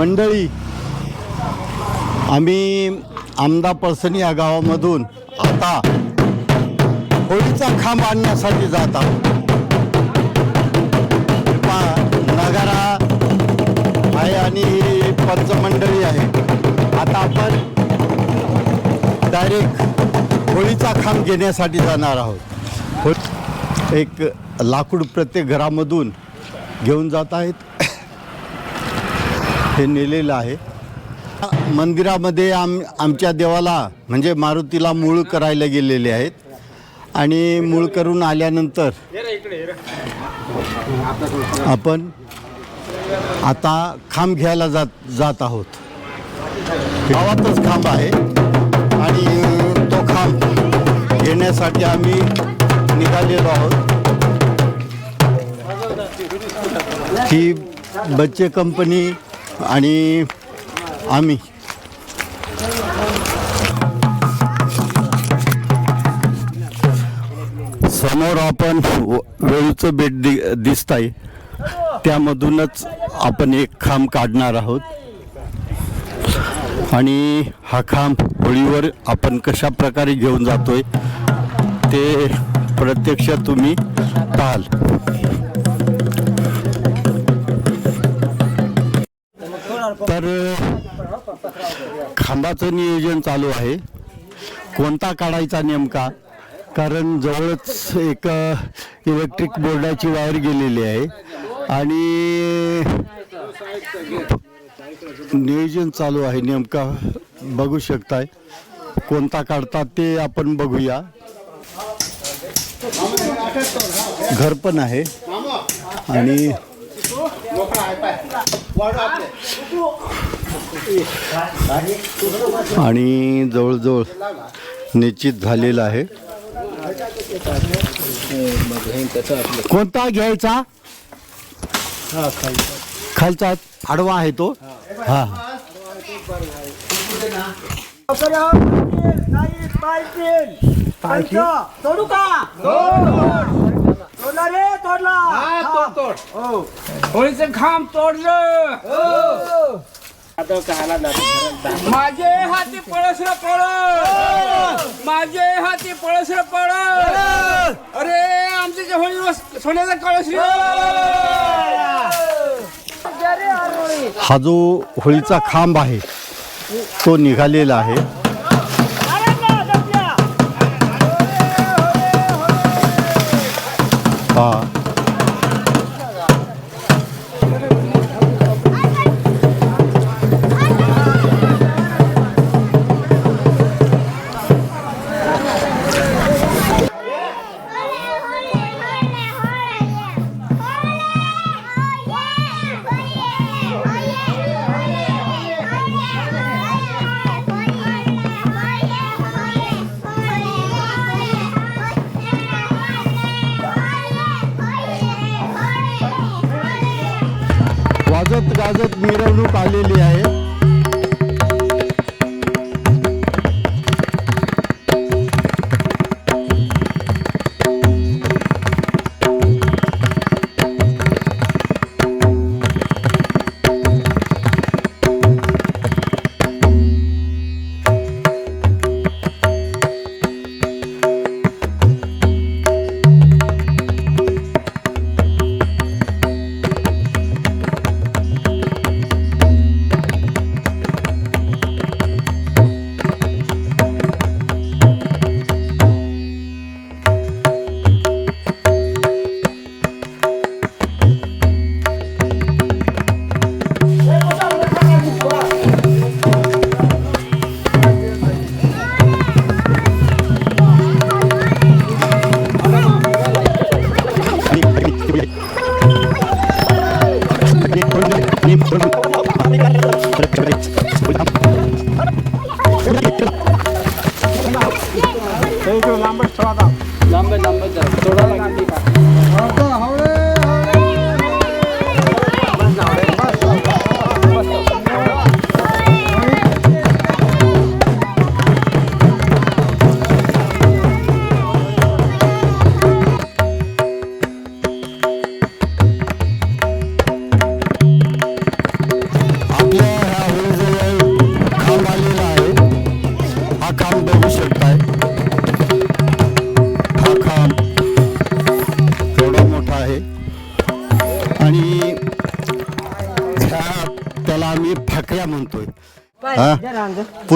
मंडळी आम्ही आमदा पर्सन या गावामधून आता होळीचा खांब आणण्यासाठी जात आहोत. नगारा आहे आणि ही पंचमंडळी आहे. आता आपण डायरेक्ट होळीचा खांब घेण्यासाठी जाणार आहोत. एक लाकूड प्रत्येक घरामधून घेऊन जात आहेत. हे नेलेलं आहे. मंदिरामध्ये आम आमच्या देवाला म्हणजे मारुतीला मूळ करायला गेलेले आहेत. आणि मूळ करून आल्यानंतर आपण आता खांब घ्यायला जात जात आहोत. गावातच खांब आहे. आणि तो खांब घेण्यासाठी आम्ही निघालेलो आहोत. ही बच्चे कंपनी आणि आम्ही. समोर आपण वेळूचं बेट दि दिसत आहे त्यामधूनच आपण एक खांब काढणार आहोत. आणि हा खांब होळीवर आपण कशा प्रकारे घेऊन जातोय ते प्रत्यक्ष तुम्ही पाहाल. तर खांबाचं नियोजन चालू आहे. कोणता काढायचा नेमका? कारण जवळच एक इलेक्ट्रिक बोर्डाची वायर गेलेली आहे. आणि नियोजन चालू आहे नेमका. बघू शकताय. कोणता काढतात ते आपण बघूया. घर पण आहे. आणि आणि जवळजवळ निश्चित झालेलं आहे. कोणता घ्यायचा? खालचा आडवा आहे तो. हा. तोडू का? तोडला रे तोडला. होळीचं खांब तोडलं. माझे हाती पळसर पळ माझे हाती पळसर पळ अरे आमचे जे होळी वस- सोन्याचा कळस रे. हा जो होळीचा खांब आहे तो निघालेला आहे. हा वाजत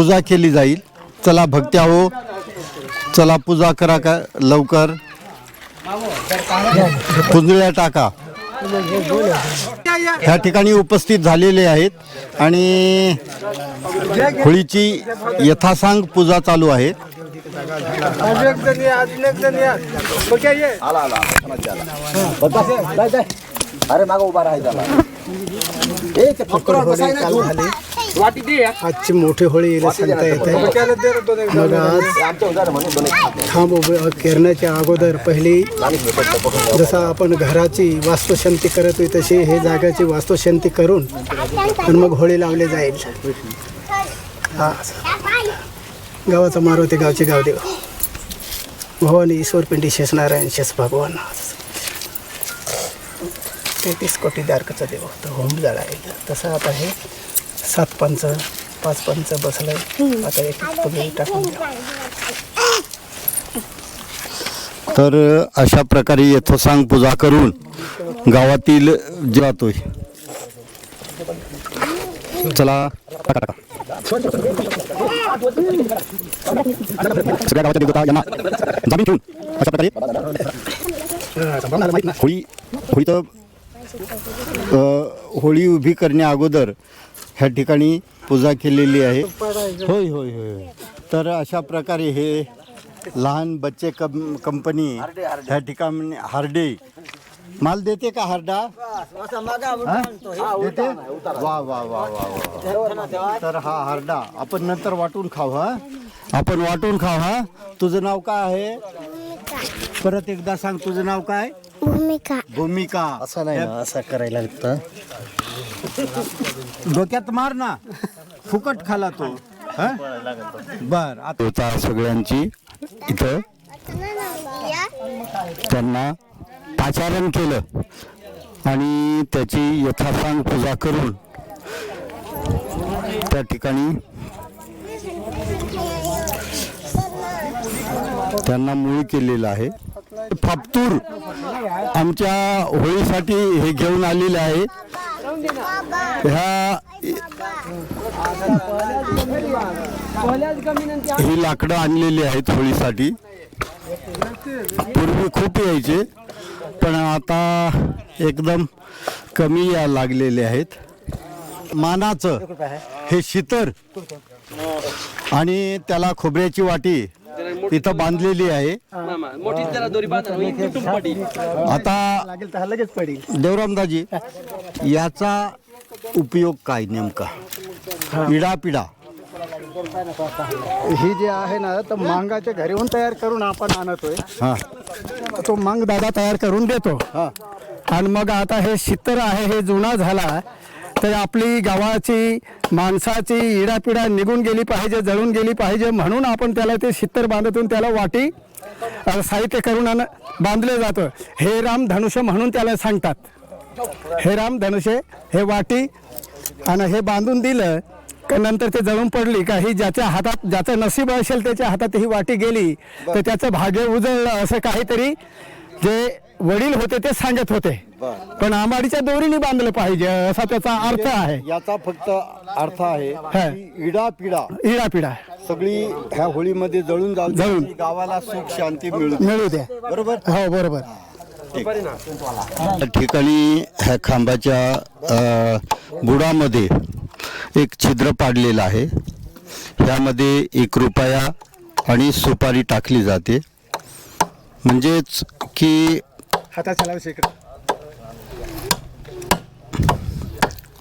पूजा केली जाईल. चला भक्त्या हो. चला पूजा करा का लवकर. पुंजळ्या टाका. ह्या ठिकाणी उपस्थित झालेले आहेत आणि होळीची यथासांग पूजा चालू आहे. अरे मागं उभा राहायचा झाले. आजची मोठी होळी हिला सांगता येते. मग आज खांब उभे करण्याच्या अगोदर पहिली जसं आपण घराची वास्तुशांती करत होई तशी हे जागाची वास्तुशांती करून आणि मग होळी लावली जाईल. हा. गावाचा मारुती गावचे गावदेव भवानी ईश्वर पिंडी शेष नारायण शेष भगवान. तेहतीस कोटी दारकाचा देव तर होम जळायला तसं आता हे सात पंच पाच पंच बसलंय. आता एक पगडी टाकून द्या. तर अशा प्रकारे यथोसांग पूजा करून गावातील जातोय. चला. टाका टाका सगळ्या गावाच्या देवता यांना जामीन ठेवून अशा प्रकारे होळी होळी तर होळी उभी करण्या अगोदर ह्या ठिकाणी पूजा केलेली आहे. होय होय होय होय. तर अशा प्रकारे हे लहान बच्चे कं कंपनी ह्या ठिकाणी हार्डे. माल देते का हार्डा? देते? वा वा वा वा वा. तर हा हार्डा. आपण नंतर वाटून खाऊ हा? आपण वाटून खाऊ हा? तुझं नाव काय आहे? परत एकदा सांग तुझं नाव काय? भूमिका. भूमिका. असं नाही ना असं करायला लागतं. डोक्यात मार ना. फुकट खाला तो. हा? बर आता सगळ्यांची इथं त्यांना पाचारण केलं आणि त्याची यथासांग पूजा करून त्या ठिकाणी त्यांना मूळ केलेलं आहे. फापतूर आमच्या होळीसाठी हे घेऊन आलेले आहे. ह्या ही लाकडं आणलेली आहेत होळीसाठी. पूर्वी खूप यायचे पण आता एकदम कमी या लागलेले आहेत. मानाचं हे शितर आणि त्याला खोबऱ्याची वाटी इथं बांधलेली आहे. मामा, मोठी जरा दोरी बांधा मी तुटून पडील. आता लागेल तर हा लगेच पडेल. देवरामदाजी याचा उपयोग काय नेमका? इडापिडा. ही जे आहे ना तर मांगाच्या घरीहून तयार करून आपण आणतोय. हा. तो मांग दादा तयार करून देतो. आणि मग आता हे शित्तर आहे हे जुना झाला. तर आपली गावाची माणसाची इडापिडा निघून गेली पाहिजे जळून गेली पाहिजे म्हणून आपण त्याला ते शित्तर बांधतून त्याला वाटी साहित्य करून आण- बांधले जातं. हे राम धनुष्य म्हणून त्याला सांगतात. हे राम धनुष्य हे वाटी आणि हे बांधून दिलं का नंतर ते जळून पडली का ही ज्याच्या हातात ज्याचं नशीब असेल त्याच्या हातात ही वाटी गेली तर त्याचं भाग्य उजळलं असं काहीतरी जे वडील होते ते सांगत होते. पण आंबाडीच्या दोरीने बांधलं पाहिजे असा त्याचा अर्थ आहे. याचा फक्त अर्थ आहे हा. की इडा पिडा इडापिडा. सगळी ह्या होळीमध्ये जळून जाऊ जळून. गावाला सुख शांती मिळू मिळू द्या बरोबर? हो बरोबर. त्या ठिकाणी ह्या खांबाच्या बुडामध्ये एक छिद्र पाडलेलं आहे. ह्यामध्ये एक रुपया आणि सुपारी टाकली जाते. म्हणजेच की हाताच्या लावू इकडे.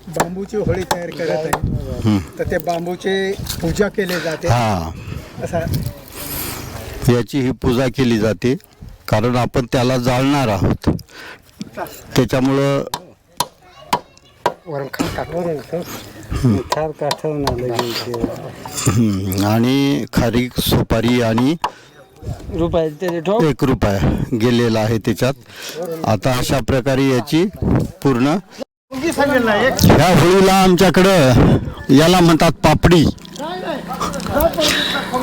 बांबूची होळी तयार करत आहे तर ते बांबूची पूजा केली जाते. हा. असा याची ही पूजा केली जाते. कारण आपण त्याला जाळणार आहोत. त्याच्यामुळं हम्म, आणि खारीक सुपारी आणि रुपये. एक रुपया गेलेला आहे त्याच्यात. आता अशा प्रकारे याची पूर्ण ह्या होळीला आमच्याकडं याला म्हणतात पापडी.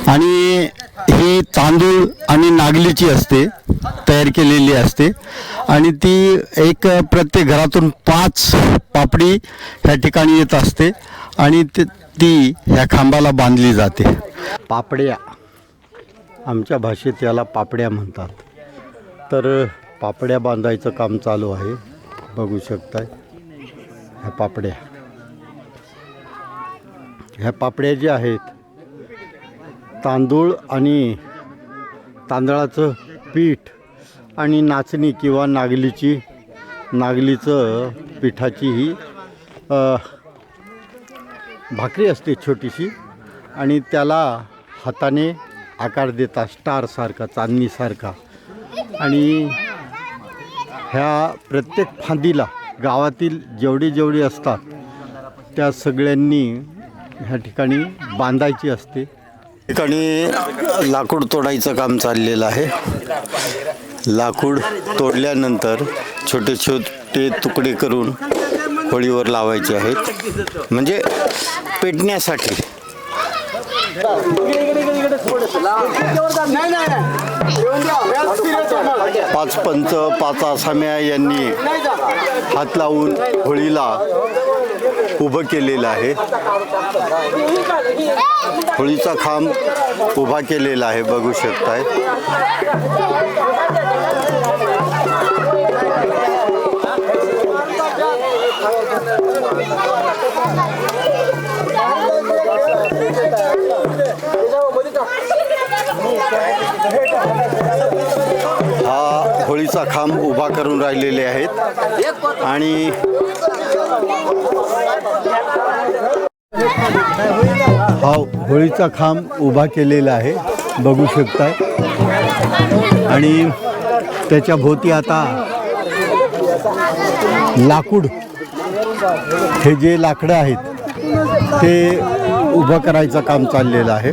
आणि ही तांदूळ आणि नागलीची असते तयार केलेली असते. आणि ती एक प्रत्येक घरातून पाच पापडी ह्या ठिकाणी येत असते. आणि ते ती ह्या खांबाला बांधली जाते. पापड्या. आमच्या भाषेत याला पापड्या म्हणतात. तर पापड्या बांधायचं काम चालू आहे. बघू शकताय. ह्या पापड्या. ह्या पापड्या ज्या आहेत तांदूळ आणि तांदळाचं पीठ आणि नाचणी किंवा नागलीची नागलीचं पिठाची ही भाकरी असते छोटीशी आणि त्याला हाताने आकार देतात स्टारसारखा चांदणीसारखा आणि ह्या प्रत्येक फांदीला गावातील जेवढी जेवढी असतात त्या सगळ्यांनी ह्या ठिकाणी बांधायची असते. ठिकाणी लाकूड तोडायचं काम चाललेलं आहे. लाकूड तोडल्यानंतर छोटे छोटे तुकडे करून होळीवर लावायचे आहेत. म्हणजे पेटण्यासाठी. पाच पंच पाच आसाम्या यांनी हात लावून होळीला उभं केलेलं आहे. होळीचा खांब उभा केलेला आहे बघू शकताय. हा खांब उभा करून राहिलेले आहेत. आणि हा होळीचा खांब उभा केलेला आहे. बघू शकताय. आणि त्याच्या भोवती आता लाकूड हे जे लाकडं आहेत ते उभं करायचं काम चाललेलं आहे.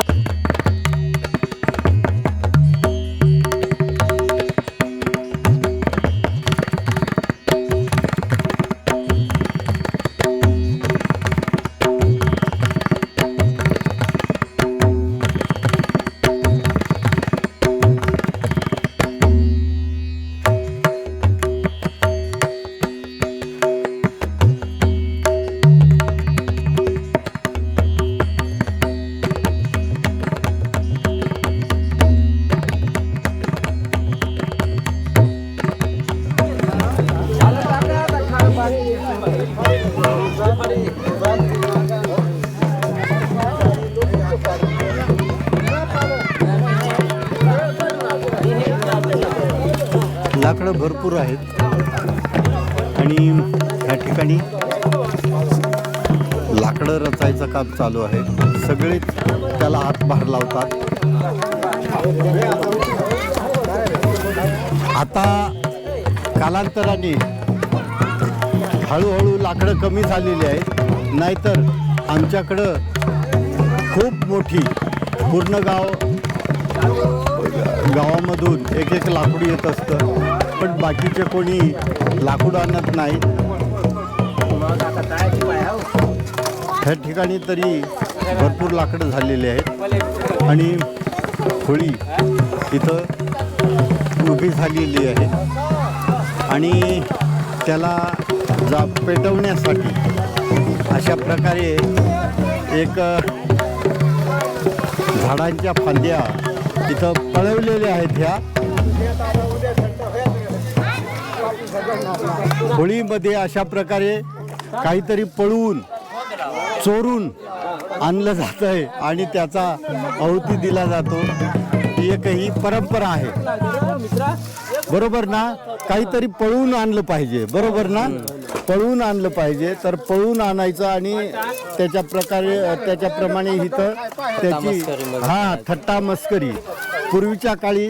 ठिकाणी लाकडं रचायचं काम चालू आहे. सगळेच त्याला हातभार लावतात. आता कालांतराने हळूहळू लाकडं कमी झालेली आहेत. नाहीतर आमच्याकडं खूप मोठी पूर्ण गाव गावामधून एक एक लाकूड येत असतं. पण बाकीचे कोणी लाकूड आणत नाही ह्या ठिकाणी तरी भरपूर लाकडं झालेली आहेत. आणि होळी इथं उभी झालेली आहे. आणि त्याला जा पेटवण्यासाठी अशा प्रकारे एक झाडांच्या फांद्या इथं पळवलेल्या आहेत ह्या. होळीमध्ये अशा प्रकारे काहीतरी पळवून चोरून आणलं जात आहे आणि त्याचा आहुती दिला जातो. ही एक ही परंपरा आहे. बरोबर ना? काहीतरी पळवून आणलं पाहिजे. बरोबर ना? पळवून आणलं पाहिजे. तर पळवून आणायचं आणि त्याच्या प्रकारे त्याच्याप्रमाणे इथं त्याची हा थट्टा मस्करी. पूर्वीच्या काळी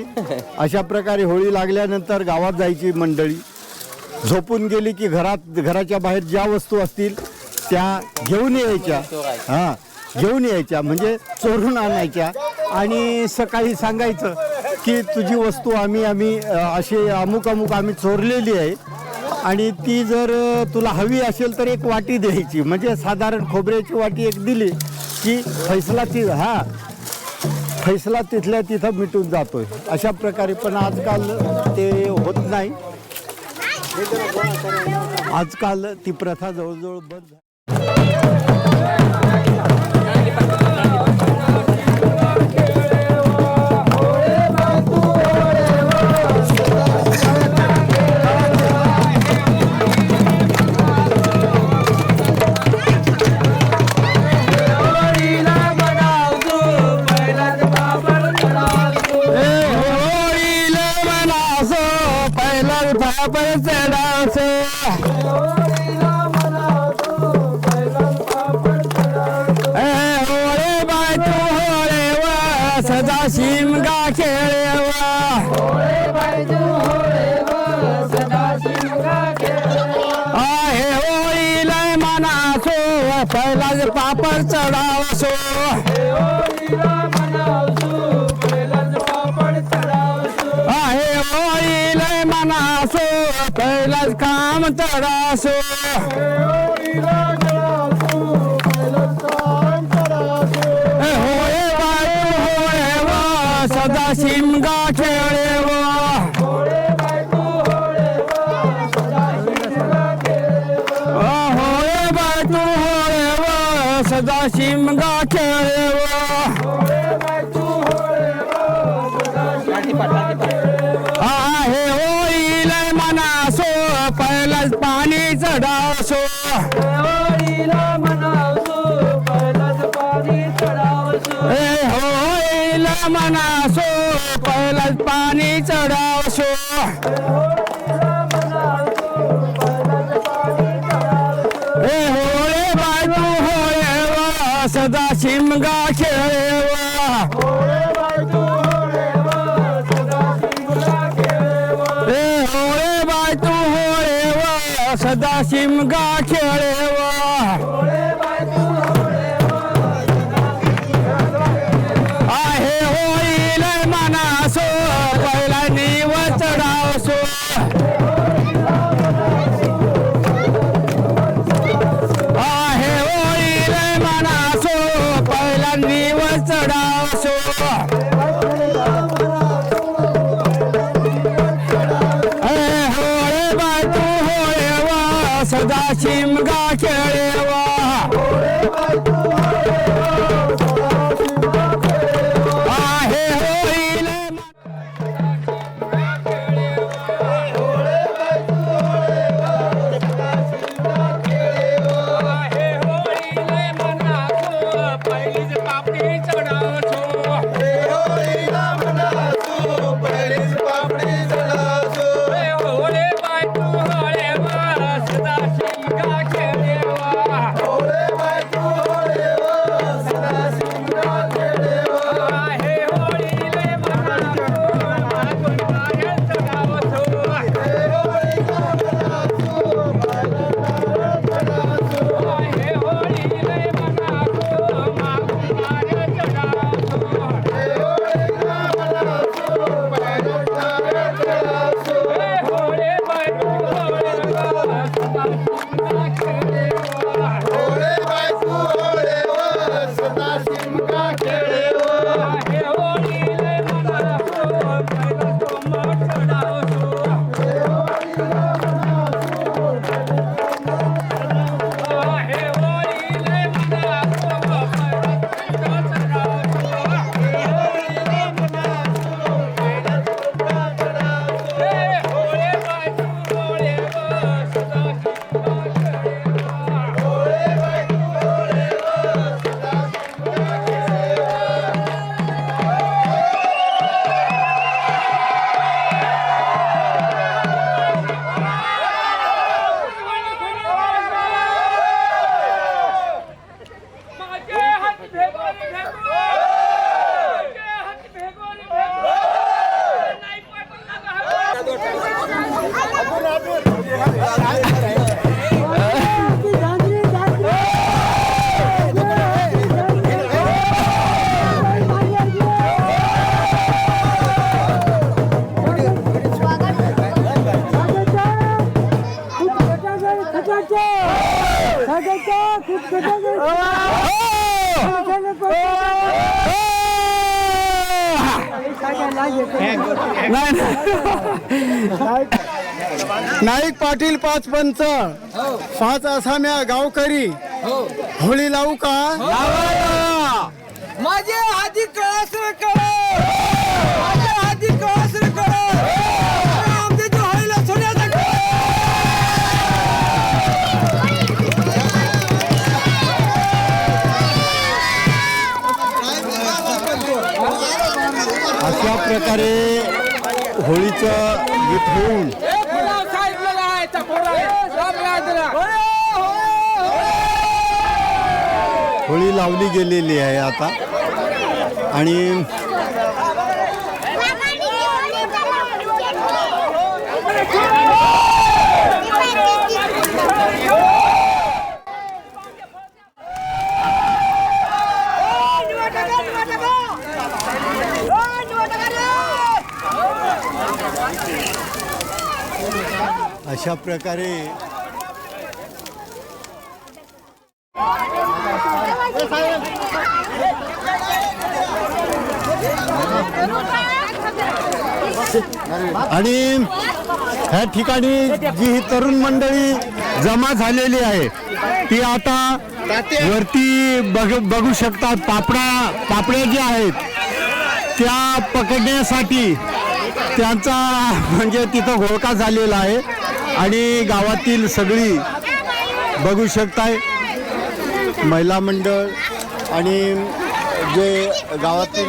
अशा प्रकारे होळी लागल्यानंतर गावात जायची मंडळी. झोपून गेली की घरात घराच्या बाहेर ज्या वस्तू असतील त्या घेऊन यायच्या. हां घेऊन यायच्या. म्हणजे चोरून आणायच्या. आणि सकाळी सांगायचं की तुझी वस्तू आम्ही आम्ही असे अमुक अमुक आम्ही चोरलेली आहे. आणि ती जर तुला हवी असेल तर एक वाटी द्यायची. म्हणजे साधारण खोबऱ्याची वाटी एक दिली की फैसला ती हा फैसला तिथल्या तिथं मिटून जातोय. अशा प्रकारे पण आजकाल ते होत नाही. आजकाल ती प्रथा जवळजवळ बंद झाली. ¡Cama, tarazo! ¡Seguridad! म्हणा सो पहिलाच पाणी चढावसो. हे होळे बायको होळे वा सदा शिमगा खेळेवा. सदा शिमगा खेळेवा. மேலேவா पाटील पाच पंच. पाच असाम्या गावकरी. होळी लावू का? माझे कळ. माझे हाती कळस रे कळ. आमच्या जोहाईला सोन्याचा अशा प्रकारे होळीचं गीत होऊन होळी लावली गेलेली आहे आता. आणि अशा प्रकारे आणि ह्या ठिकाणी जी ही तरुण मंडळी जमा झालेली आहे ती आता वरती बघ बघू शकतात पापडा पापड्या ज्या आहेत त्या पकडण्यासाठी त्यांचा म्हणजे तिथं घोळका झालेला आहे आणि गावातील सगळी बघू शकताय. महिला मंडळ आणि जे गावातील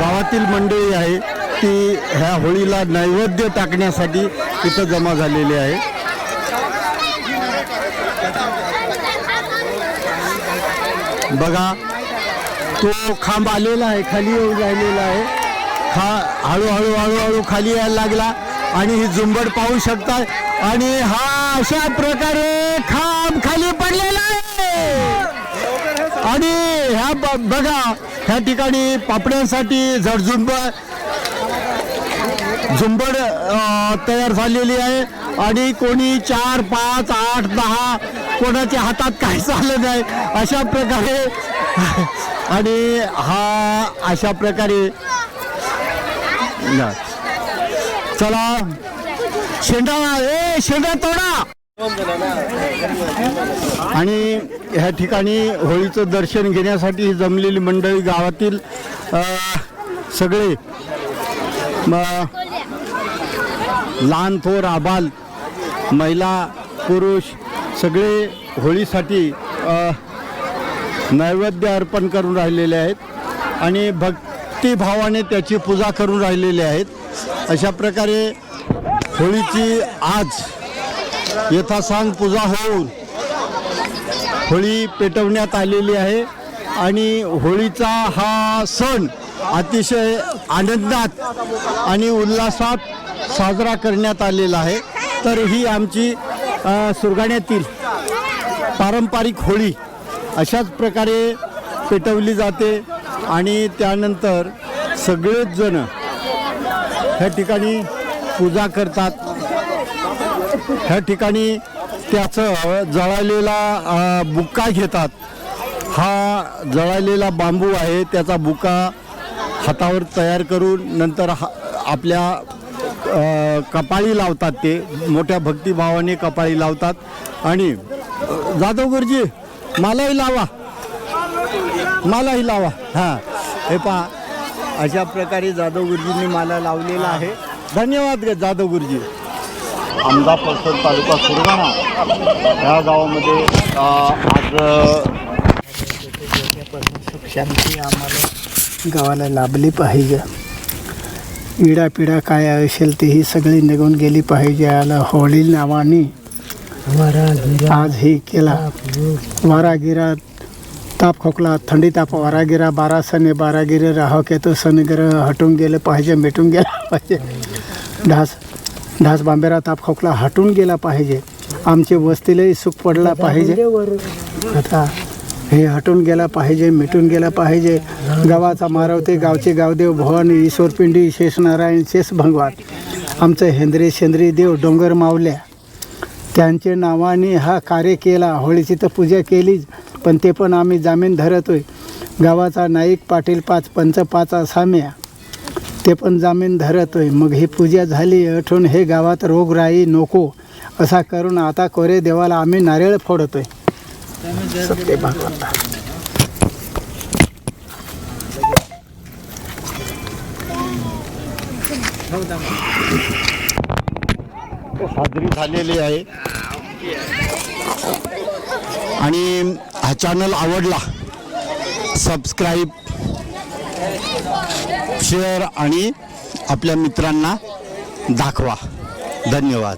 गावातील मंडळी आहे ती ह्या होळीला नैवेद्य टाकण्यासाठी तिथं जमा झालेली आहे. बघा तो खांब आलेला आहे खाली येऊन राहिलेला आहे. खा हळूहळू हळूहळू खाली यायला लागला आणि ही झुंबड पाहू शकता आणि हा अशा प्रकारे खांब खाली पडलेला आहे. आणि ह्या ब- बघा ह्या ठिकाणी पापड्यांसाठी झडझुंब झुंबड तयार झालेली आहे. आणि कोणी चार पाच आठ दहा कोणाच्या हातात काही चाललं नाही अशा प्रकारे. आणि हा अशा प्रकारे. न. चला. शेंडा ए शेंडा तोडा. आणि ह्या ठिकाणी होळीचं दर्शन घेण्यासाठी जमलेली मंडळी गावातील सगळे म लहान थोर आबाल महिला पुरुष सगळे होळीसाठी नैवेद्य अर्पण करून राहिलेले आहेत आणि भक्तिभावाने त्याची पूजा करून राहिलेले आहेत. अशा प्रकारे होळीची आज यथासांग पूजा होऊन. होळी पेटवण्यात आलेली आहे आणि होळीचा हा सण अतिशय आनंदात आणि उल्हासात साजरा करण्यात आलेला आहे. तर ही आमची सुरगाण्यातील पारंपरिक होळी अशाच प्रकारे पेटवली जाते आणि त्यानंतर सगळेच जण ह्या ठिकाणी पूजा करतात. ह्या ठिकाणी त्याचं जळालेला बुक्का घेतात. हा जळालेला बांबू आहे त्याचा बुका हातावर तयार करून नंतर हा आपल्या कपाळी लावतात ते. मोठ्या भक्तिभावाने कपाळी लावतात. आणि जाधव गुरुजी मलाही लावा. मलाही लावा. हां. हे पहा अशा प्रकारे जाधव गुरुजींनी मला लावलेला आहे. धन्यवाद ग जाधव गुरुजी आमदा परिसर तालुका सुरगाणा. ह्या गावामध्ये आज शांती आम्हाला गावाला लाभली पाहिजे. इडापिडा काय असेल ती ही सगळी निघून गेली पाहिजे. याला होळी नावाने आज हे केला. वारागिरा ताप खोकला थंडी ताप वारागिरा बारा सने बारागिरे राहो केतो सनग्रह हटून गेलं पाहिजे मिटून गेला पाहिजे. ढास ढास बांबेरा ताप खोकला हटून गेला पाहिजे. आमच्या वस्तीलाही सुख पडला पाहिजे. आता हे हटून गेला पाहिजे मिटून गेला पाहिजे. गावाचा मारवते गावचे गावदेव भवन ईश्वरपिंडी शेष नारायण शेष भगवान. आमचं हेंद्रे शेंद्री देव डोंगर मावल्या. त्यांच्या नावाने हा कार्य केला होळीची तर पूजा केलीच पण ते पण आम्ही जामीन धरतोय. गावाचा नाईक पाटील पाच पंच पाच असाम्या. ते पण जामीन धरत आहे मग ही पूजा झाली अठून हे गावात रोगराई नको असा करून आता कोरे देवाला आम्ही नारळ फोडतोय. सत्य भगवंता. हो, साजरी झालेली आहे. आणि हा चॅनल आवडला सबस्क्राईब शेअर आणि आपल्या मित्रांना दाखवा. धन्यवाद.